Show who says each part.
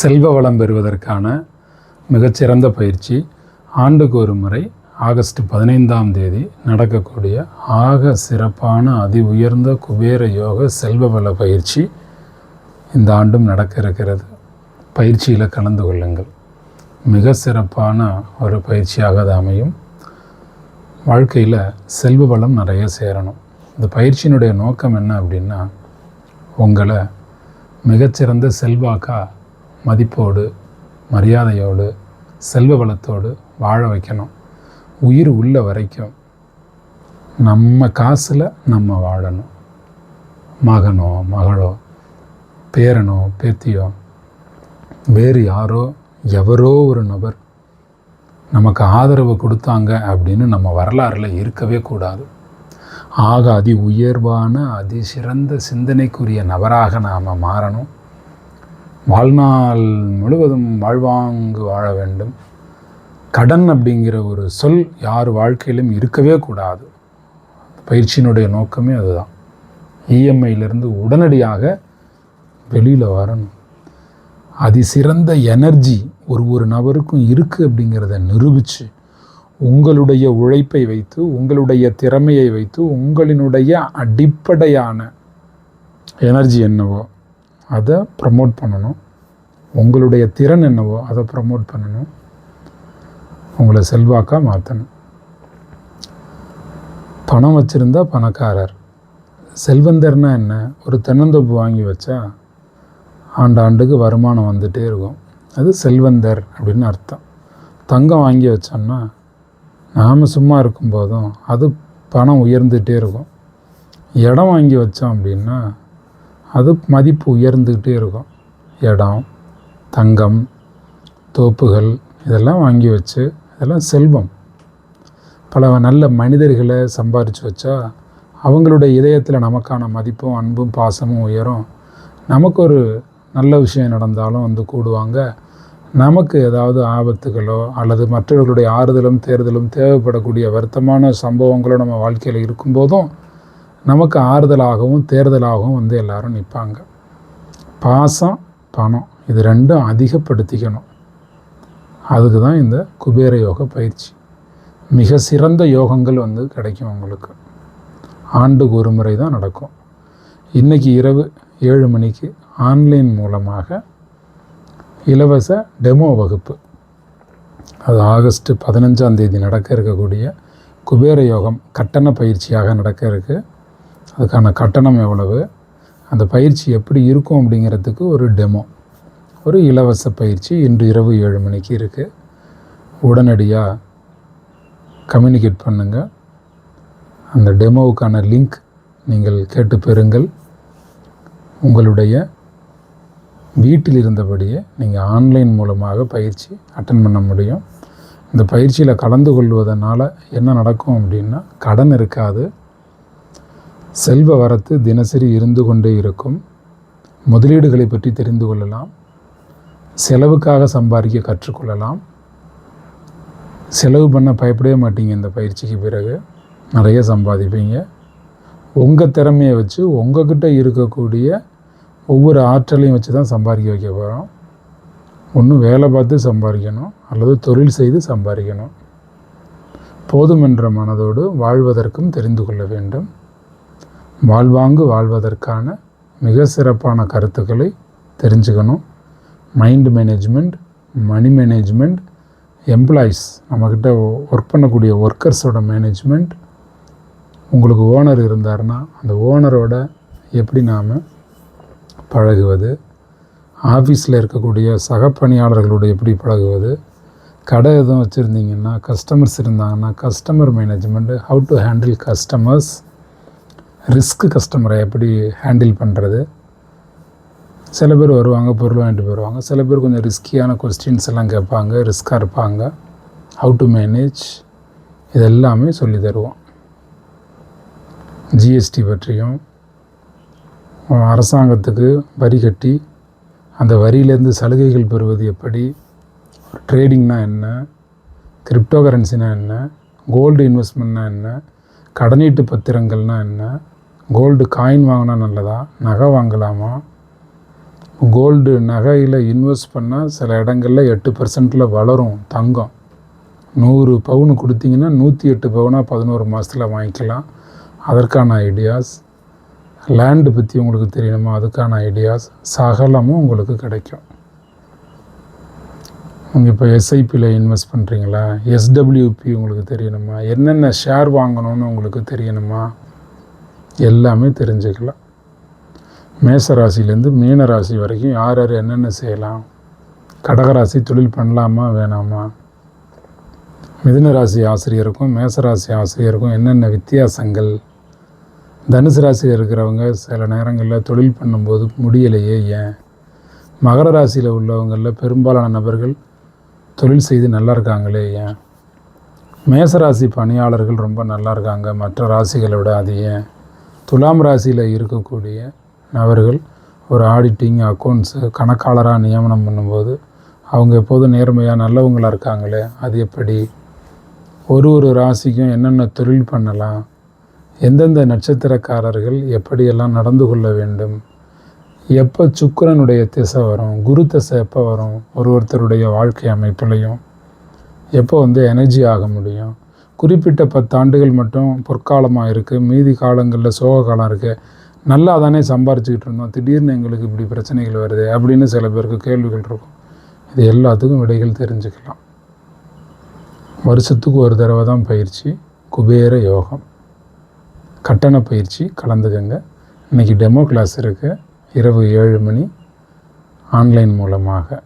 Speaker 1: செல்வ வளம் பெறுவதற்கான மிகச்சிறந்த பயிற்சி ஆண்டுக்கு ஒரு முறை ஆகஸ்ட் பதினைந்தாம் தேதி நடக்கக்கூடிய ஆக சிறப்பான அதி உயர்ந்த குபேர யோக செல்வ வள பயிற்சி இந்த ஆண்டும் நடக்க இருக்கிறது. பயிற்சியில் கலந்து கொள்ளுங்கள். மிக சிறப்பான ஒரு பயிற்சியாக அது அமையும். வாழ்க்கையில் செல்வ வளம் நிறைய சேரணும். இந்த பயிற்சியினுடைய நோக்கம் என்ன அப்படின்னா உங்களை மிகச்சிறந்த செல்வாக்காக மதிப்போடு மரியாதையோடு செல்வ வளத்தோடு வாழ வைக்கணும். உயிர் உள்ள வரைக்கும் நம்ம காசில் நம்ம வாழணும். மகனோ மகளோ பேரனோ பேத்தியோ வேறு யாரோ எவரோ ஒரு நபர் நமக்கு ஆதரவு கொடுத்தாங்க அப்படின்னு நம்ம வரலாறில் இருக்கவே கூடாது. ஆக அதி உயர்வான அதி சிறந்த சிந்தனைக்குரிய நபராக நாம் மாறணும். வாழ்நாள் முழுவதும் வாழ்வாங்கு வாழ வேண்டும். கடன் அப்படிங்கிற ஒரு சொல் யார் வாழ்க்கையிலும் இருக்கவே கூடாது. பயிற்சியினுடைய நோக்கமே அதுதான். இஎம்ஐயிலிருந்து உடனடியாக வெளியில் வரணும். அதிசிறந்த எனர்ஜி ஒரு ஒரு நபருக்கும் இருக்குது அப்படிங்கிறத நிரூபித்து உங்களுடைய உழைப்பை வைத்து உங்களுடைய திறமையை வைத்து உங்களினுடைய அடிப்படையான எனர்ஜி என்னவோ அதை ப்ரமோட் பண்ணணும். உங்களுடைய திறன் என்னவோ அதை ப்ரமோட் பண்ணணும். உங்களை செல்வாக்காக மாற்றணும் பணம் வச்சுருந்தா பணக்காரர். செல்வந்தர்னா என்ன? ஒரு தென்னந்தோப்பு வாங்கி வச்சா ஆண்டாண்டுக்கு வருமானம் வந்துகிட்டே இருக்கும். அது செல்வந்தர் அப்படின்னு அர்த்தம். தங்கம் வாங்கி வச்சோம்னா நாம் சும்மா இருக்கும்போதும் அது பணம் உயர்ந்துகிட்டே இருக்கும். இடம் வாங்கி வச்சோம் அப்படின்னா அது மதிப்பு உயர்ந்துக்கிட்டே இருக்கும். இடம் தங்கம் தோப்புகள் இதெல்லாம் வாங்கி வச்சு இதெல்லாம் செல்வம். பல நல்ல மனிதர்களை சம்பாரித்து வச்சா அவங்களுடைய இதயத்தில் நமக்கான மதிப்பும் அன்பும் பாசமும் உயரும். நமக்கு ஒரு நல்ல விஷயம் நடந்தாலும் வந்து கூடுவாங்க. நமக்கு ஏதாவது ஆபத்துகளோ அல்லது மற்றவர்களுடைய ஆறுதலும் தேர்தலும் தேவைப்படக்கூடிய வருத்தமான சம்பவங்களோ நம்ம வாழ்க்கையில் இருக்கும்போதும் நமக்கு ஆறுதலாகவும் தேர்தலாகவும் வந்து எல்லாரும் நிற்பாங்க. பாசம் பணம் இது ரெண்டும் அதிகப்படுத்திக்கணும். அதுக்கு தான் இந்த குபேர யோக பயிற்சி. மிக சிறந்த யோகங்கள் வந்து கிடைக்கும் உங்களுக்கு. ஆண்டுக்கு ஒரு முறை தான் நடக்கும். இன்றைக்கி இரவு ஏழு மணிக்கு ஆன்லைன் மூலமாக இலவச டெமோ வகுப்பு. அது ஆகஸ்ட் பதினஞ்சாம் தேதி நடக்க இருக்கக்கூடிய குபேர யோகம் கட்டண பயிற்சியாக நடக்க இருக்குது அதுக்கான கட்டணம் எவ்வளவு? அந்த பயிற்சி எப்படி இருக்கும் அப்படிங்கிறதுக்கு ஒரு டெமோ ஒரு இலவச பயிற்சி இன்று இரவு ஏழு மணிக்கு இருக்குது உடனடியாக கம்யூனிகேட் பண்ணுங்கள் அந்த டெமோவுக்கான லிங்க் நீங்கள் கேட்டு பெறுங்கள். உங்களுடைய வீட்டில் இருந்தபடியே நீங்கள் ஆன்லைன் மூலமாக பயிற்சி அட்டன் பண்ண முடியும். இந்த பயிற்சியில் கலந்து கொள்வதனால் என்ன நடக்கும் அப்படின்னா கடன் இருக்காது. செல்வ வரத்து தினசரி இருந்து கொண்டே இருக்கும். முதலீடுகளை பற்றி தெரிந்து கொள்ளலாம். செலவுக்காக சம்பாதிக்க கற்றுக்கொள்ளலாம் செலவு பண்ண பயப்படவே மாட்டீங்க இந்த பயிற்சிக்கு பிறகு. நிறைய சம்பாதிப்பீங்க. உங்கள் திறமையை வச்சு உங்கக்கிட்ட இருக்கக்கூடிய ஒவ்வொரு ஆற்றலையும் வச்சு தான் சம்பாதிக்க வைக்க போகிறோம் ஒன்று வேலை பார்த்து சம்பாதிக்கணும். அல்லது தொழில் செய்து சம்பாதிக்கணும். போதுமென்ற மனதோடு வாழ்வதற்கும் தெரிந்து கொள்ள வேண்டும். வாழ்வாங்கு வாழ்வதற்கான மிக சிறப்பான கருத்துக்களை தெரிஞ்சுக்கணும். Mind management money management employees நம்மக்கிட்ட ஒர்க் பண்ணக்கூடிய ஒர்க்கர்ஸோட மேனேஜ்மெண்ட் உங்களுக்கு ஓனர் இருந்தாருன்னா அந்த ஓனரோட எப்படி நாம் பழகுவது? ஆஃபீஸில் இருக்கக்கூடிய சக பணியாளர்களோடு எப்படி பழகுவது? கடை எதுவும் வச்சுருந்தீங்கன்னா கஸ்டமர்ஸ் இருந்தாங்கன்னா customer management how to handle customers risk கஸ்டமரை எப்படி ஹேண்டில் பண்ணுறது சில பேர் வருவாங்க பொருள் வாங்கிட்டு போயிடுவாங்க சில பேர் கொஞ்சம் ரிஸ்கியான கொஸ்டின்ஸ் எல்லாம் கேட்பாங்க ரிஸ்க்காக இருப்பாங்க. ஹவு டு மேனேஜ் இது எல்லாமே சொல்லி தருவோம். ஜிஎஸ்டி பற்றியும் அரசாங்கத்துக்கு வரி கட்டி அந்த வரியிலேருந்து சலுகைகள் பெறுவது எப்படி? ட்ரேடிங்னால் என்ன? கிரிப்டோ கரன்சினா என்ன? கோல்டு இன்வெஸ்ட்மெண்ட்னால் என்ன? கடனீட்டு பத்திரங்கள்னா என்ன? கோல்டு காயின் வாங்கினா நல்லதா? நகை வாங்கலாமா? கோல்டு நகையில் இன்வெஸ்ட் பண்ணால் சில இடங்களில் எட்டு பர்சன்ட்டில் வளரும் தங்கம். நூறு பவுன் கொடுத்தீங்கன்னா நூற்றி எட்டு பவுனாக பதினோரு மாதத்தில் வாங்கிக்கலாம். அதற்கான ஐடியாஸ் லேண்டு பற்றி உங்களுக்கு தெரியணுமா? அதுக்கான ஐடியாஸ் சகலமும் உங்களுக்கு கிடைக்கும். நீங்கள் இப்போ எஸ்ஐபியில் இன்வெஸ்ட் பண்ணுறீங்களா எஸ்டபிள்யூபி உங்களுக்கு தெரியணுமா? என்னென்ன ஷேர் வாங்கணும்னு உங்களுக்கு தெரியணுமா? எல்லாமே தெரிஞ்சுக்கலாம். மேச ராசிலேருந்து மீன ராசி வரைக்கும் யார் யார் என்னென்ன செய்யலாம்? கடகராசி தொழில் பண்ணலாமா வேணாமா? மிதுன ராசி ஆசிரியருக்கும் மேசராசி ஆசிரியருக்கும் என்னென்ன வித்தியாசங்கள்? தனுசு ராசியில் இருக்கிறவங்க சில நேரங்களில் தொழில் பண்ணும்போது முடியலையே ஏன்? மகர ராசியில் உள்ளவங்களில் பெரும்பாலான நபர்கள் தொழில் செய்து நல்லா இருக்காங்களே ஏன்? மேசராசி பணியாளர்கள் ரொம்ப நல்லா இருக்காங்க மற்ற ராசிகளை விட அது ஏன்? துலாம் ராசியில் இருக்கக்கூடிய நபர்கள் ஒரு ஆடிட்டிங் அக்கௌண்ட்ஸு கணக்காளராக நியமனம் பண்ணும்போது அவங்க எப்போதும் நேர்மையாக நல்லவங்களாக இருக்காங்களே அது எப்படி? ஒரு ஒரு ராசிக்கும் என்னென்ன தொழில் பண்ணலாம்? எந்தெந்த நட்சத்திரக்காரர்கள் எப்படியெல்லாம் நடந்து கொள்ள வேண்டும்? எப்போ சுக்கரனுடைய திசை வரும்? குரு திசை எப்போ வரும்? ஒரு ஒருத்தருடைய வாழ்க்கை அமைப்புலையும். எப்போ வந்து எனர்ஜி ஆக முடியும்? குறிப்பிட்ட பத்தாண்டுகள் மட்டும் பொற்காலமாக இருக்குது. மீதி காலங்களில் சோக காலம் இருக்குது. நல்லா தானே சம்பாரிச்சுக்கிட்டு இருந்தோம். திடீர்னு எங்களுக்கு இப்படி பிரச்சனைகள் வருது அப்படின்னு சில பேருக்கு கேள்விகள் இருக்கும். இது எல்லாத்துக்கும் விடைகள் தெரிஞ்சுக்கலாம். வருஷத்துக்கு ஒரு தடவை தான் பயிற்சி. குபேர யோகம். கட்டண பயிற்சி. கலந்துக்கங்க. இன்றைக்கி டெமோ கிளாஸ் இருக்குது இரவு ஏழு மணி. ஆன்லைன் மூலமாக.